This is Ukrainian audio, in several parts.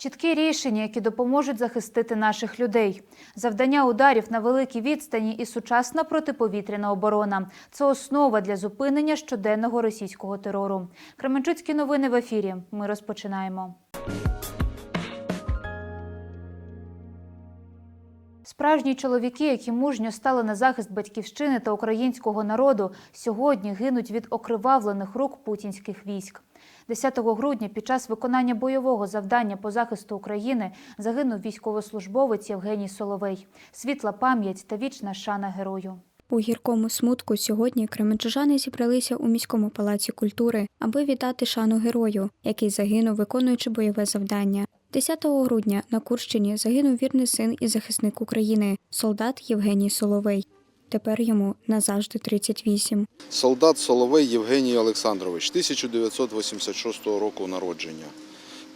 Чіткі рішення, які допоможуть захистити наших людей. Завдання ударів на великій відстані і сучасна протиповітряна оборона це основа для зупинення щоденного російського терору. Кременчуцькі новини в ефірі. Ми розпочинаємо. Справжні чоловіки, які мужньо стали на захист батьківщини та українського народу, сьогодні гинуть від окривавлених рук путінських військ. 10 грудня під час виконання бойового завдання по захисту України загинув військовослужбовець Євгеній Соловей. Світла пам'ять та вічна шана герою. У гіркому смутку сьогодні кременчужани зібралися у міському палаці культури, аби віддати шану герою, який загинув, виконуючи бойове завдання. 10 грудня на Курщині загинув вірний син і захисник України, солдат Євгеній Соловей. Тепер йому назавжди 38. Солдат Соловей Євгеній Олександрович, 1986 року народження.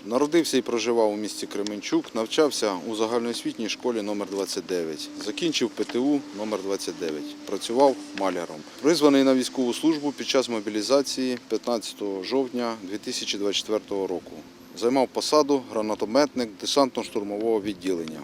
Народився і проживав у місті Кременчук, навчався у загальноосвітній школі номер 29 Закінчив ПТУ номер 29 Працював маляром. Призваний на військову службу під час мобілізації 15 жовтня 2024 року. Займав посаду гранатометник десантно-штурмового відділення.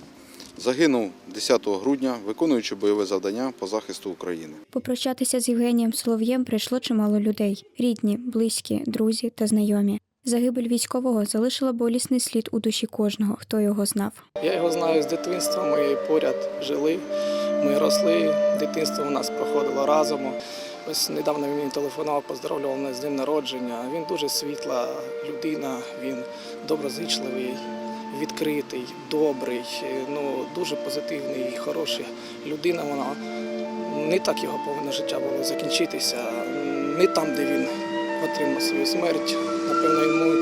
Загинув 10 грудня, виконуючи бойове завдання по захисту України. Попрощатися з Євгенієм Солов'єм прийшло чимало людей: рідні, близькі, друзі та знайомі. Загибель військового залишила болісний слід у душі кожного, хто його знав. Я його знаю з дитинства, ми поряд жили, ми росли, дитинство у нас проходило разом. Ось недавно він мені телефонував, поздоровлював мене з днем народження. Він дуже світла людина, він доброзичливий, відкритий, добрий, ну, дуже позитивний, хороший людина. Вона не так його повинно життя було закінчитися, не там, де він отримав свою смерть. Напевно, йому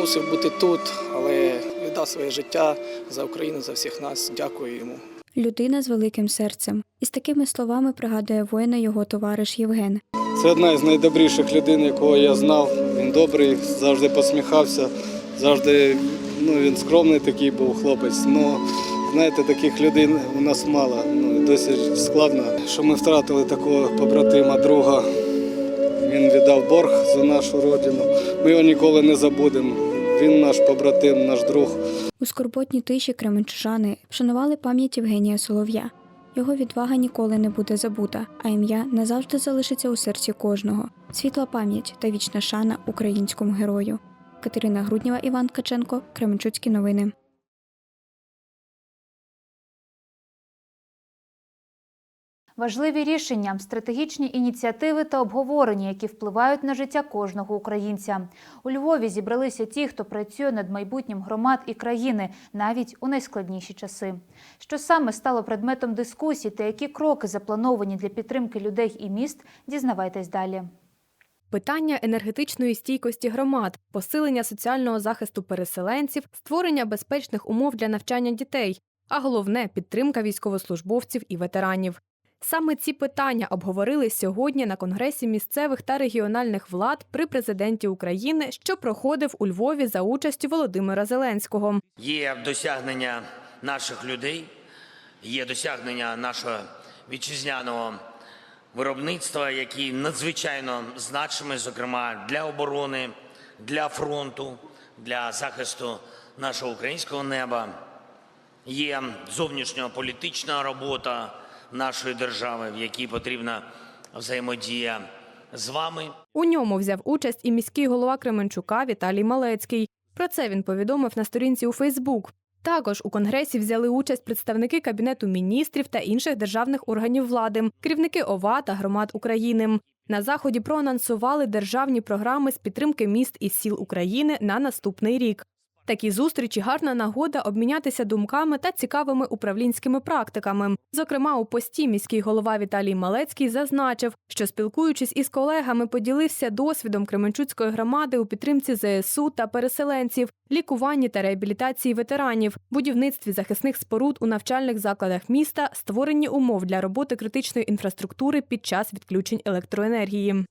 мусив бути тут, але віддав своє життя за Україну, за всіх нас. Дякую йому. Людина з великим серцем. Із такими словами пригадує воїна його товариш Євген. Це одна із найдобріших людей, якого я знав. Він добрий, завжди посміхався, завжди ну, він скромний такий був хлопець. Ну, знаєте, таких людей у нас мало. Ну, досить складно, що ми втратили такого побратима, друга. Він віддав борг за нашу родину. Ми його ніколи не забудемо. Він наш побратим, наш друг. У скорботній тиші кременчужани вшанували пам'ять Євгенія Солов'я. Його відвага ніколи не буде забута, а ім'я назавжди залишиться у серці кожного. Світла пам'ять та вічна шана українському герою. Катерина Груднєва, Іван Ткаченко, Кременчуцькі новини. Важливі рішення, стратегічні ініціативи та обговорення, які впливають на життя кожного українця. У Львові зібралися ті, хто працює над майбутнім громад і країни навіть у найскладніші часи. Що саме стало предметом дискусій та які кроки заплановані для підтримки людей і міст, дізнавайтесь далі. Питання енергетичної стійкості громад, посилення соціального захисту переселенців, створення безпечних умов для навчання дітей, а головне підтримка військовослужбовців і ветеранів. Саме ці питання обговорили сьогодні на Конгресі місцевих та регіональних влад при президенті України, що проходив у Львові за участю Володимира Зеленського. Є досягнення наших людей, є досягнення нашого вітчизняного виробництва, які надзвичайно значимі, зокрема для оборони, для фронту, для захисту нашого українського неба. Є зовнішньополітична робота нашої держави, в якій потрібна взаємодія з вами, У ньому взяв участь і міський голова Кременчука Віталій Малецький. Про це він повідомив на сторінці у Фейсбук. Також у конгресі взяли участь представники кабінету міністрів та інших державних органів влади, керівники ОВА та громад України. На заході проанонсували державні програми з підтримки міст і сіл України на наступний рік. Такі зустрічі гарна нагода обмінятися думками та цікавими управлінськими практиками. Зокрема, у пості міський голова Віталій Малецький зазначив, що спілкуючись із колегами, поділився досвідом Кременчуцької громади у підтримці ЗСУ та переселенців, лікуванні та реабілітації ветеранів, будівництві захисних споруд у навчальних закладах міста, створенні умов для роботи критичної інфраструктури під час відключень електроенергії.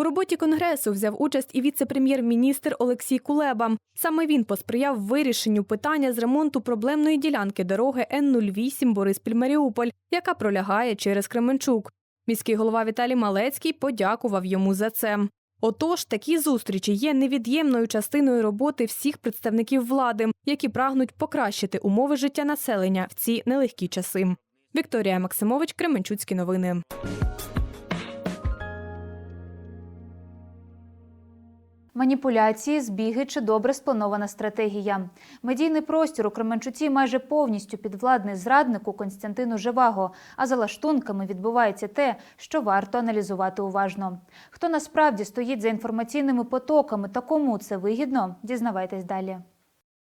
У роботі конгресу взяв участь і віце-прем'єр-міністр Олексій Кулеба. Саме він посприяв вирішенню питання з ремонту проблемної ділянки дороги Н-08 Бориспіль-Маріуполь, яка пролягає через Кременчук. Міський голова Віталій Малецький подякував йому за це. Отож, такі зустрічі є невід'ємною частиною роботи всіх представників влади, які прагнуть покращити умови життя населення в ці нелегкі часи. Вікторія Максимович, Кременчуцькі новини. Маніпуляції, збіги чи добре спланована стратегія. Медійний простір у Кременчуці майже повністю підвладний зраднику Константину Живаго. А за лаштунками відбувається те, що варто аналізувати уважно. Хто насправді стоїть за інформаційними потоками та кому це вигідно, дізнавайтесь далі.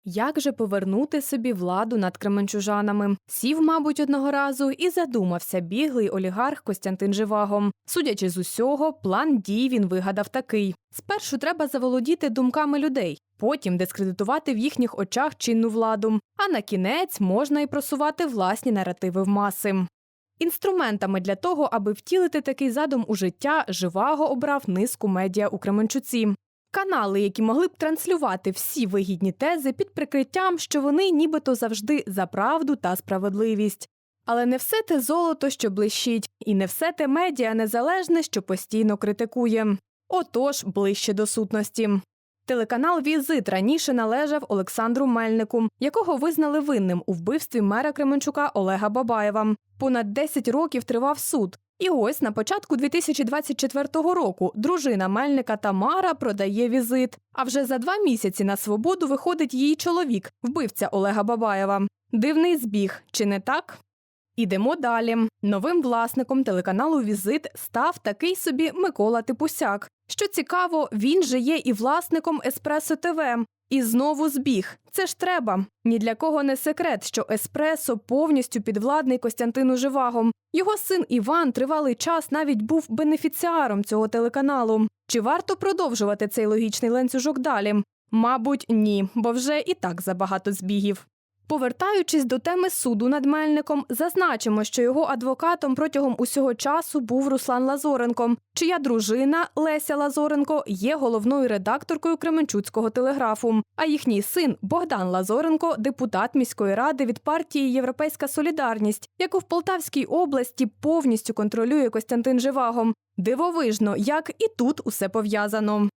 Як же повернути собі владу над кременчужанами? Сів, мабуть, одного разу і задумався біглий олігарх Костянтин Живаго. Судячи з усього, план дій він вигадав такий: спершу треба заволодіти думками людей, потім дискредитувати в їхніх очах чинну владу. А на кінець можна і просувати власні наративи в маси. Інструментами для того, аби втілити такий задум у життя, Живаго обрав низку медіа у Кременчуці. Канали, які могли б транслювати всі вигідні тези під прикриттям, що вони нібито завжди за правду та справедливість. Але не все те золото, що блищить, і не все те медіа незалежне, що постійно критикує. Отож, ближче до сутності. Телеканал Візит раніше належав Олександру Мельнику, якого визнали винним у вбивстві мера Кременчука Олега Бабаєва. Понад 10 років тривав суд. І ось на початку 2024 року дружина Мельника Тамара продає візит. А вже за два місяці на свободу виходить її чоловік, вбивця Олега Бабаєва. Дивний збіг, чи не так? Ідемо далі. Новим власником телеканалу Візит став такий собі Микола Типусяк. Що цікаво, він же є і власником Еспресо ТВ. І знову збіг. Це ж треба. Ні для кого не секрет, що Еспресо повністю підвладний Костянтину Живагом. Його син Іван тривалий час навіть був бенефіціаром цього телеканалу. Чи варто продовжувати цей логічний ланцюжок далі? Мабуть, ні, бо вже і так забагато збігів. Повертаючись до теми суду над Мельником, зазначимо, що його адвокатом протягом усього часу був Руслан Лазоренко, чия дружина Леся Лазоренко є головною редакторкою Кременчуцького телеграфу. А їхній син Богдан Лазоренко депутат міської ради від партії Європейська Солідарність, яку в Полтавській області повністю контролює Костянтин Живаго. Дивовижно, як і тут усе пов'язано.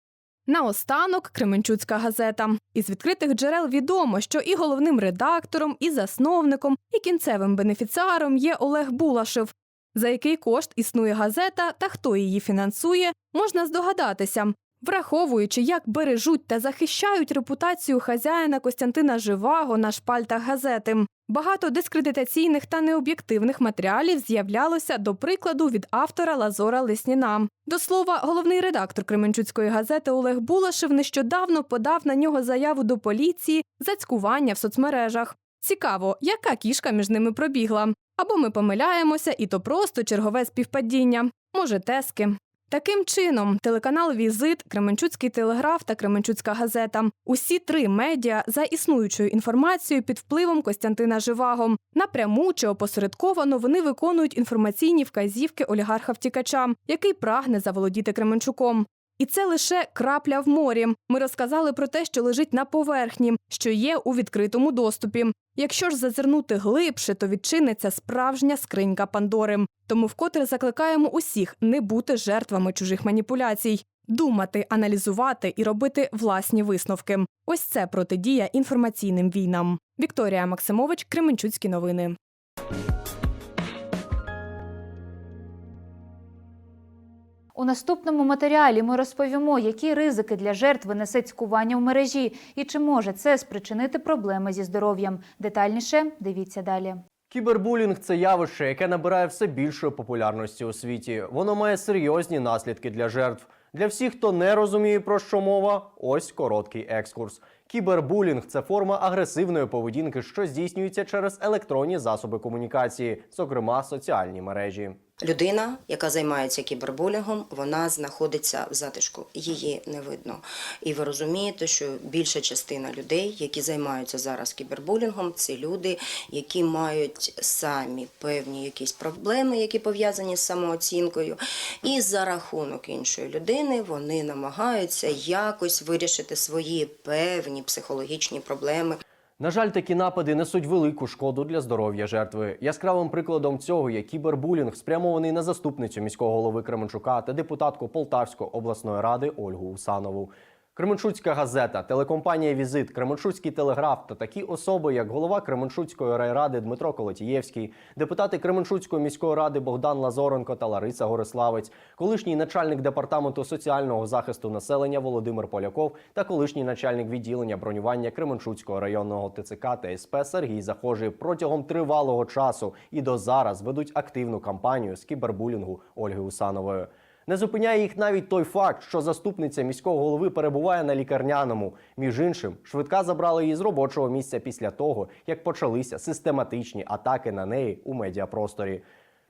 Наостанок Кременчуцька газета. Із відкритих джерел відомо, що і головним редактором, і засновником, і кінцевим бенефіціаром є Олег Булашев. За який кошт існує газета та хто її фінансує, можна здогадатися. Враховуючи, як бережуть та захищають репутацію хазяїна Костянтина Живаго на шпальтах газети. Багато дискредитаційних та необ'єктивних матеріалів з'являлося, до прикладу, від автора Лазора Лесніна. До слова, головний редактор Кременчуцької газети Олег Булашев нещодавно подав на нього заяву до поліції за цькування в соцмережах. Цікаво, яка кішка між ними пробігла. Або ми помиляємося, і то просто чергове співпадіння. Може, тески. Таким чином, телеканал Візит, Кременчуцький телеграф та Кременчуцька газета усі три медіа за існуючою інформацією під впливом Костянтина Живаго. Напряму чи опосередковано вони виконують інформаційні вказівки олігарха втікача, який прагне заволодіти Кременчуком. І це лише крапля в морі. Ми розказали про те, що лежить на поверхні, що є у відкритому доступі. Якщо ж зазирнути глибше, то відчиниться справжня скринька Пандори. Тому вкотре закликаємо усіх не бути жертвами чужих маніпуляцій, думати, аналізувати і робити власні висновки. Ось це протидія інформаційним війнам. Вікторія Максимович, Кременчуцькі новини. У наступному матеріалі ми розповімо, які ризики для жертви несе цькування в мережі і чи може це спричинити проблеми зі здоров'ям. Детальніше дивіться далі. Кібербулінг це явище, яке набирає все більшої популярності у світі. Воно має серйозні наслідки для жертв. Для всіх, хто не розуміє про що мова, ось короткий екскурс. Кібербулінг це форма агресивної поведінки, що здійснюється через електронні засоби комунікації, зокрема соціальні мережі. Людина, яка займається кібербулінгом, вона знаходиться в затишку, її не видно. І ви розумієте, що більша частина людей, які займаються зараз кібербулінгом, це люди, які мають самі певні якісь проблеми, які пов'язані з самооцінкою, і за рахунок іншої людини вони намагаються якось вирішити свої певні психологічні проблеми. На жаль, такі напади несуть велику шкоду для здоров'я жертви. Яскравим прикладом цього є кібербулінг, спрямований на заступницю міського голови Кременчука та депутатку Полтавської обласної ради Ольгу Усанову. Кременчуцька газета, телекомпанія Візит, Кременчуцький телеграф та такі особи, як голова Кременчуцької райради Дмитро Колотієвський, депутати Кременчуцької міської ради Богдан Лазоренко та Лариса Гориславець, колишній начальник департаменту соціального захисту населення Володимир Поляков та колишній начальник відділення бронювання Кременчуцького районного ТЦК та СП Сергій Захожий протягом тривалого часу і до зараз ведуть активну кампанію з кібербулінгу Ольги Усанової. Не зупиняє їх навіть той факт, що заступниця міського голови перебуває на лікарняному. Між іншим, швидка забрала її з робочого місця після того, як почалися систематичні атаки на неї у медіапросторі.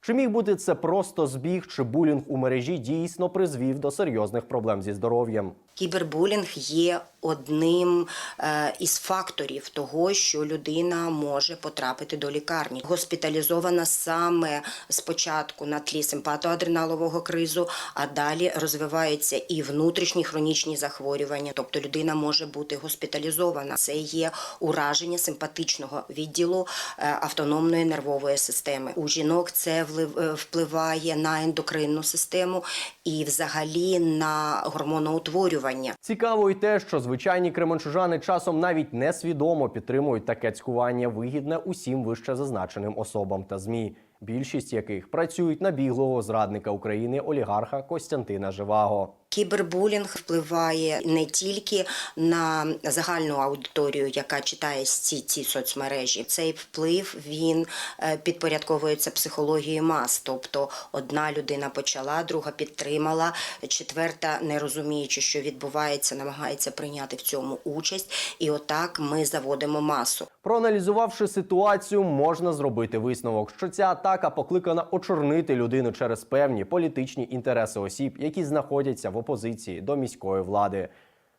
Чи міг бути це просто збіг, чи булінг у мережі дійсно призвів до серйозних проблем зі здоров'ям? Кібербулінг є одним е, із факторів того, що людина може потрапити до лікарні. Госпіталізована саме спочатку на тлі симпатоадреналового кризу, а далі розвиваються і внутрішні хронічні захворювання. Тобто людина може бути госпіталізована. Це є ураження симпатичного відділу е, автономної нервової системи. У жінок це е, впливає на ендокринну систему і взагалі на гормоноутворювання. Цікаво й те, що звичайні кременчужани часом навіть несвідомо підтримують таке цькування вигідне усім вище зазначеним особам та змі, більшість яких працюють на біглого зрадника України олігарха Костянтина Живаго. Кібербулінг впливає не тільки на загальну аудиторію, яка читає ці, ці соцмережі. Цей вплив він е, підпорядковується психології мас. Тобто одна людина почала, друга підтримала, четверта, не розуміючи, що відбувається, намагається прийняти в цьому участь. І отак ми заводимо масу. Проаналізувавши ситуацію, можна зробити висновок, що ця атака покликана очорнити людину через певні політичні інтереси осіб, які знаходяться в опозиції до міської влади.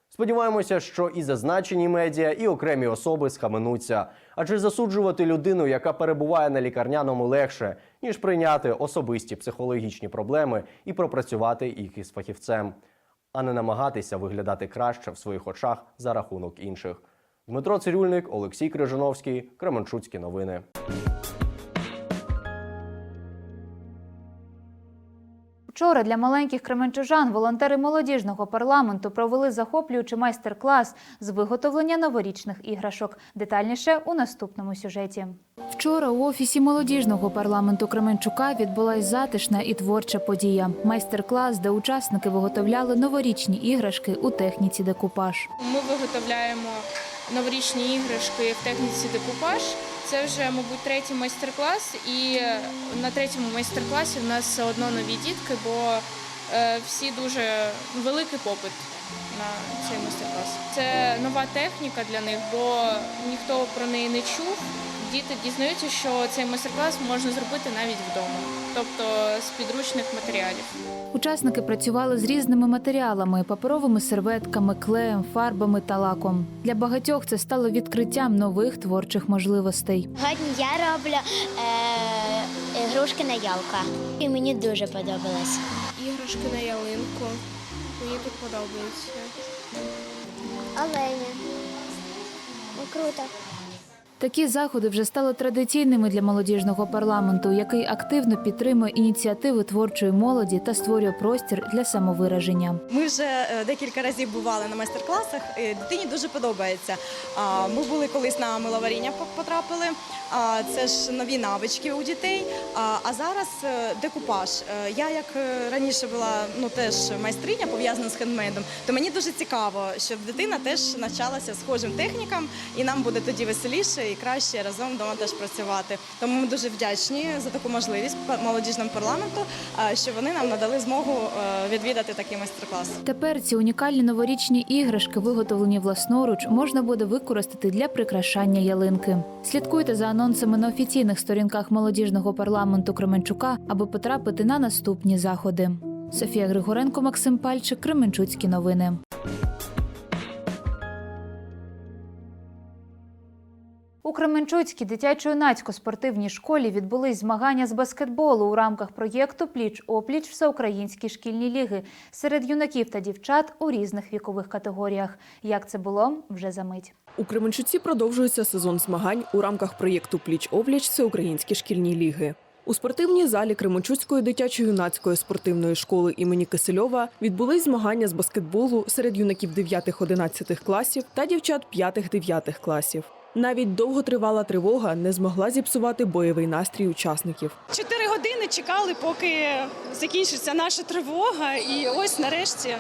Сподіваємося, що і зазначені медіа, і окремі особи схаменуться, адже засуджувати людину, яка перебуває на лікарняному, легше, ніж прийняти особисті психологічні проблеми і пропрацювати їх із фахівцем, а не намагатися виглядати краще в своїх очах за рахунок інших. Дмитро Цирюльник, Олексій Крижановський, Кременчуцькі новини. Вчора для маленьких кременчужан волонтери молодіжного парламенту провели захоплюючий майстер-клас з виготовлення новорічних іграшок. Детальніше у наступному сюжеті. Вчора у офісі молодіжного парламенту Кременчука відбулась затишна і творча подія. Майстер-клас, де учасники виготовляли новорічні іграшки у техніці декупаж. Ми виготовляємо новорічні іграшки в техніці декупаж. Це вже, мабуть, третій майстер-клас, і на третьому майстер-класі в нас все одно нові дітки, бо е, всі дуже великий попит на цей майстер-клас. Це нова техніка для них, бо ніхто про неї не чув. Діти дізнаються, що цей майстер-клас можна зробити навіть вдома, тобто з підручних матеріалів. Учасники працювали з різними матеріалами: паперовими серветками, клеєм, фарбами та лаком. Для багатьох це стало відкриттям нових творчих можливостей. Сьогодні я роблю е, ігрушки на ялка. І мені дуже подобалось. Іграшки на ялинку. Мені тут подобається. Оленя. Ну, круто. Такі заходи вже стали традиційними для молодіжного парламенту, який активно підтримує ініціативи творчої молоді та створює простір для самовираження. Ми вже е, декілька разів бували на майстер-класах. Дитині дуже подобається. Ми були колись на миловаріння потрапили. Це ж нові навички у дітей. А зараз е, декупаж. Е, Я як раніше була ну теж майстриня пов'язана з хендмейдом, то мені дуже цікаво, щоб дитина теж навчалася схожим технікам, і нам буде тоді веселіше і краще разом вдома теж працювати. Тому ми дуже вдячні за таку можливість молодіжному парламенту, що вони нам надали змогу е, відвідати такий майстер-клас. Тепер ці унікальні новорічні іграшки, виготовлені власноруч, можна буде використати для прикрашання ялинки. Слідкуйте за анонсами на офіційних сторінках молодіжного парламенту Кременчука, аби потрапити на наступні заходи. Софія Григоренко, Максим Пальчик, Кременчуцькі новини. У Кременчуцькій дитячо-юнацько-спортивній школі відбулись змагання з баскетболу у рамках проєкту Пліч-опліч Всеукраїнські шкільні ліги серед юнаків та дівчат у різних вікових категоріях. Як це було вже за мить. У Кременчуці продовжується сезон змагань у рамках проєкту Пліч-опліч Всеукраїнські шкільні ліги. У спортивній залі Кременчуцької дитячо-юнацької спортивної школи імені Кисельова відбулись змагання з баскетболу серед юнаків 9-11 класів та дівчат 5-9 класів. Навіть довготривала тривога не змогла зіпсувати бойовий настрій учасників. Чотири години чекали, поки закінчиться наша тривога, і ось нарешті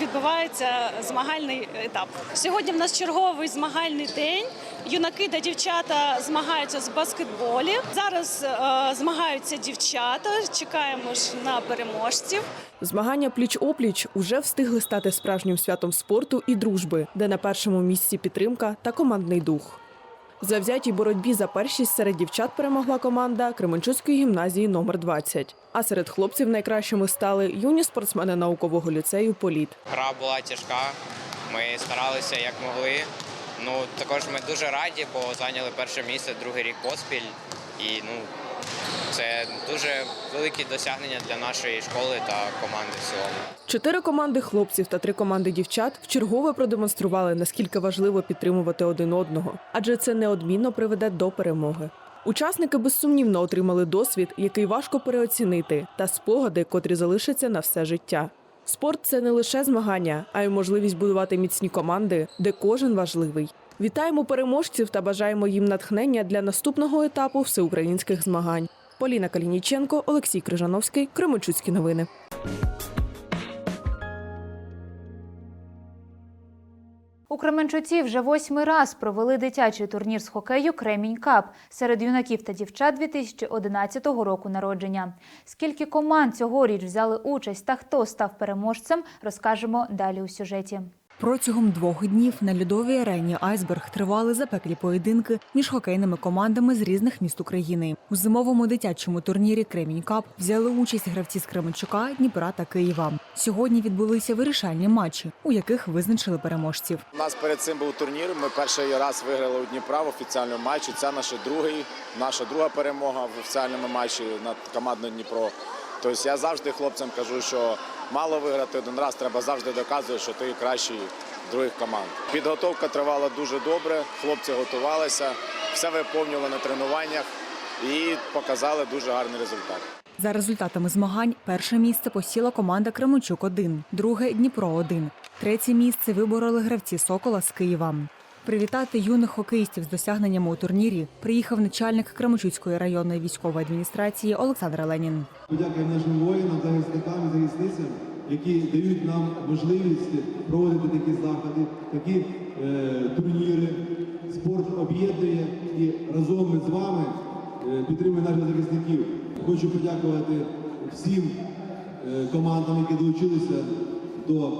відбувається змагальний етап. Сьогодні в нас черговий змагальний день. Юнаки та дівчата змагаються з баскетболі. Зараз е, змагаються дівчата. Чекаємо ж на переможців. Змагання пліч-опліч уже встигли стати справжнім святом спорту і дружби, де на першому місці підтримка та командний дух. В завзятій боротьбі за першість серед дівчат перемогла команда Кременчуцької гімназії номер 20 А серед хлопців найкращими стали юні спортсмени наукового ліцею Політ. Гра була тяжка. Ми старалися як могли. Ну також ми дуже раді, бо зайняли перше місце другий рік поспіль. І ну це дуже великі досягнення для нашої школи та команди в цілому. Чотири команди хлопців та три команди дівчат вчергове продемонстрували, наскільки важливо підтримувати один одного, адже це неодмінно приведе до перемоги. Учасники безсумнівно отримали досвід, який важко переоцінити, та спогади, котрі залишаться на все життя. Спорт це не лише змагання, а й можливість будувати міцні команди, де кожен важливий. Вітаємо переможців та бажаємо їм натхнення для наступного етапу всеукраїнських змагань. Поліна Калініченко, Олексій Крижановський, Кременчуцькі новини. У Кременчуці вже восьмий раз провели дитячий турнір з хокею Кремінь Кап серед юнаків та дівчат 2011 року народження. Скільки команд цьогоріч взяли участь та хто став переможцем, розкажемо далі у сюжеті. Протягом двох днів на льодовій арені Айсберг тривали запеклі поєдинки між хокейними командами з різних міст України. У зимовому дитячому турнірі Кремінь Кап взяли участь гравці з Кременчука, Дніпра та Києва. Сьогодні відбулися вирішальні матчі, у яких визначили переможців. У нас перед цим був турнір. Ми перший раз виграли у Дніпра в офіціальному матчі. Це наш другий, наша друга перемога в офіціальному матчі над командою Дніпро. Тобто я завжди хлопцям кажу, що мало виграти один раз, треба завжди доказувати, що ти кращий других команд. Підготовка тривала дуже добре, хлопці готувалися, все виповнювали на тренуваннях і показали дуже гарний результат. За результатами змагань перше місце посіла команда Кременчук 1 друге Дніпро 1 Третє місце вибороли гравці Сокола з Києва. Привітати юних хокеїстів з досягненнями у турнірі приїхав начальник Кременчуцької районної військової адміністрації Олександр Ленін. Подякуємо нашим воїнам, захисникам захисницям, які дають нам можливість проводити такі заходи, такі е, турніри. Спорт об'єднує і разом ми з вами е, підтримуємо наших захисників. Хочу подякувати всім е, командам, які долучилися до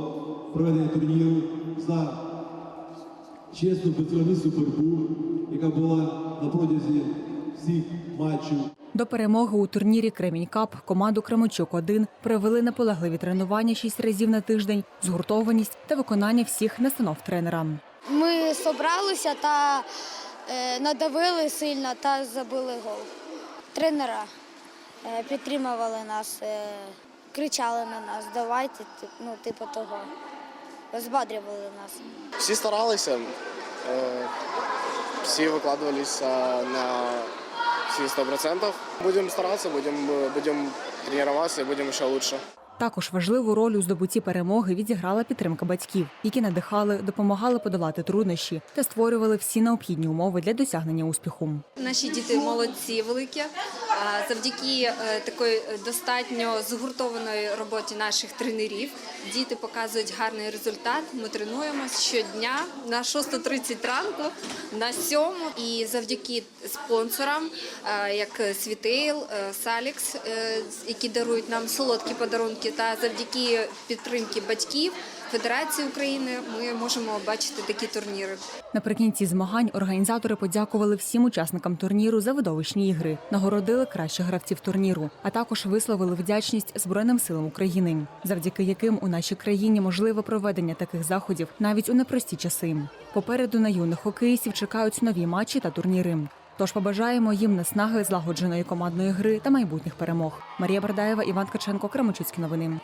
проведення турніру за чесну безкоштовну боротьбу, яка була на протязі всіх матчів. До перемоги у турнірі Кремінь Кап команду Кременчук 1 провели наполегливі тренування шість разів на тиждень, згуртованість та виконання всіх настанов тренера. Ми зібралися та е, надавили сильно та забили гол. Тренера е, підтримували нас, е, кричали на нас, давайте, ну, типу того. Розбадрювали нас. Всі старалися, е, всі викладувалися на всі 100%. Будемо старатися, будемо будем тренуватися, будемо ще краще. Також важливу роль у здобутті перемоги відіграла підтримка батьків, які надихали, допомагали подолати труднощі та створювали всі необхідні умови для досягнення успіху. Наші діти молодці великі. Завдяки е, такої достатньо згуртованої роботі наших тренерів діти показують гарний результат. Ми тренуємося щодня на 6.30 ранку, на 7. І завдяки спонсорам, е, як Світейл, е, Салікс, е, які дарують нам солодкі подарунки, та завдяки підтримки батьків Федерації України ми можемо бачити такі турніри. Наприкінці змагань організатори подякували всім учасникам турніру за видовищні ігри, нагородили кращих гравців турніру, а також висловили вдячність Збройним силам України, завдяки яким у нашій країні можливе проведення таких заходів навіть у непрості часи. Попереду на юних хокеїстів чекають нові матчі та турніри. Тож побажаємо їм наснаги злагодженої командної гри та майбутніх перемог. Марія Бардаєва, Іван Ткаченко, Кременчуцькі новини.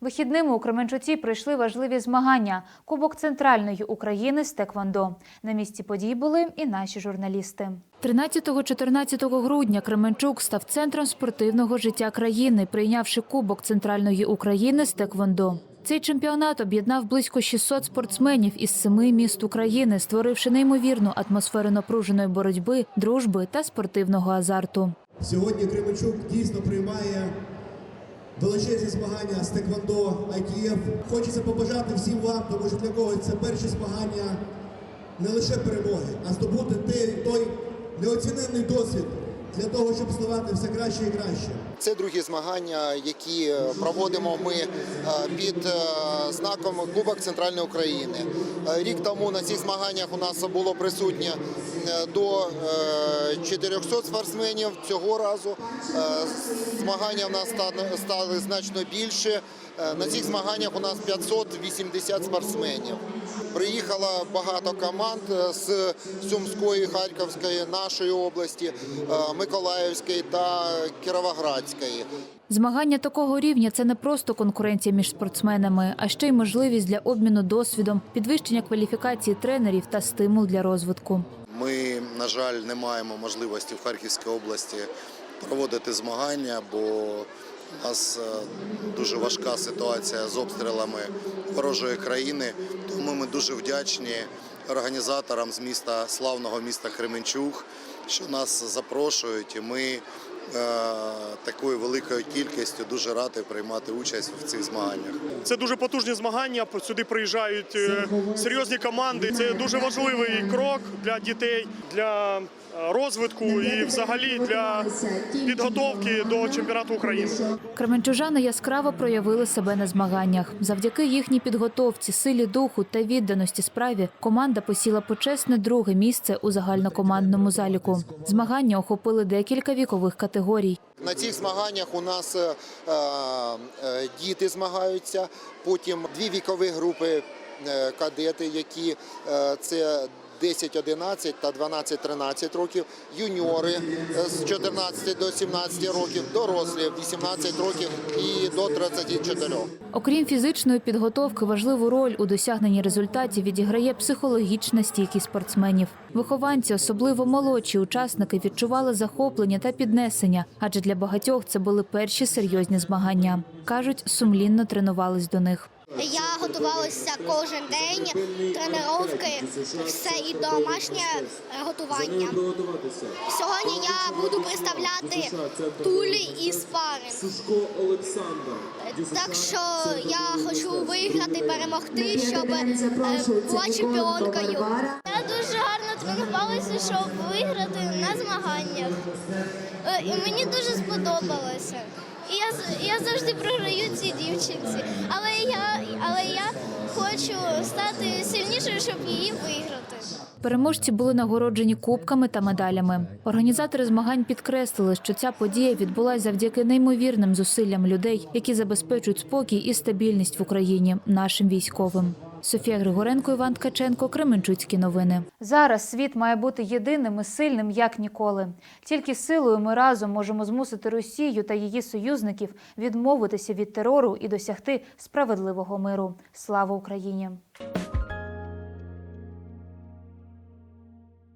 Вихідними у Кременчуці пройшли важливі змагання Кубок Центральної України з Теквондо. На місці подій були і наші журналісти. 13-14 грудня Кременчук став центром спортивного життя країни, прийнявши Кубок Центральної України з Теквондо. Цей чемпіонат об'єднав близько 600 спортсменів із семи міст України, створивши неймовірну атмосферу напруженої боротьби, дружби та спортивного азарту. Сьогодні Кременчук дійсно приймає величезні змагання з Теквондо, ITF. Хочеться побажати всім вам, тому що для когось це перші змагання не лише перемоги, а здобути той, той неоціненний досвід для того, щоб ставати все краще і краще. Це другі змагання, які е, проводимо ми е, під е, знаком Кубок Центральної України. Рік тому на цих змаганнях у нас було присутнє до е, 400 спортсменів. Цього разу змагання в нас стали значно більше. На цих змаганнях у нас 580 спортсменів. Приїхало багато команд з Сумської, Харківської, нашої області, Миколаївської та Кіровоградської. Змагання такого рівня це не просто конкуренція між спортсменами, а ще й можливість для обміну досвідом, підвищення кваліфікації тренерів та стимул для розвитку. Ми, на жаль, не маємо можливості в Харківській області проводити змагання, бо у нас е, дуже важка ситуація з обстрілами ворожої країни. Тому ми дуже вдячні організаторам з міста славного міста Кременчук, що нас запрошують, і ми такою великою кількістю дуже раді приймати участь в цих змаганнях. Це дуже потужні змагання. Сюди приїжджають е, серйозні команди. Це дуже важливий крок для дітей, для е, розвитку і взагалі для підготовки до чемпіонату України. Кременчужани яскраво проявили себе на змаганнях. Завдяки їхній підготовці, силі духу та відданості справі команда посіла почесне друге місце у загальнокомандному заліку. Змагання охопили декілька вікових категорій. На цих змаганнях у нас е, е, діти змагаються, потім дві вікові групи е, кадети, які це 10-11 та 12-13 років, юніори з 14 до 17 років, дорослі 18 років і до 34. Окрім фізичної підготовки, важливу роль у досягненні результатів відіграє психологічна стійкість спортсменів. Вихованці, особливо молодші учасники, відчували захоплення та піднесення, адже для багатьох це були перші серйозні змагання. кажуть, сумлінно тренувались до них. Я готувалася кожен день, тренування, все і домашнє готування. Сьогодні я буду представляти тулі і спаринг. Так що я хочу виграти, перемогти, щоб е, була чемпіонкою. Я дуже гарно тренувалася, щоб виграти на змаганнях. Е, І мені дуже сподобалося. І я, я завжди програю цій дівчинці. Але я, але я хочу стати сильнішою, щоб її виграти. Переможці були нагороджені кубками та медалями. Організатори змагань підкреслили, що ця подія відбулася завдяки неймовірним зусиллям людей, які забезпечують спокій і стабільність в Україні нашим військовим. Софія Григоренко, Іван Ткаченко, Кременчуцькі новини. Зараз світ має бути єдиним і сильним як ніколи. Тільки силою ми разом можемо змусити Росію та її союзників відмовитися від терору і досягти справедливого миру. Слава Україні!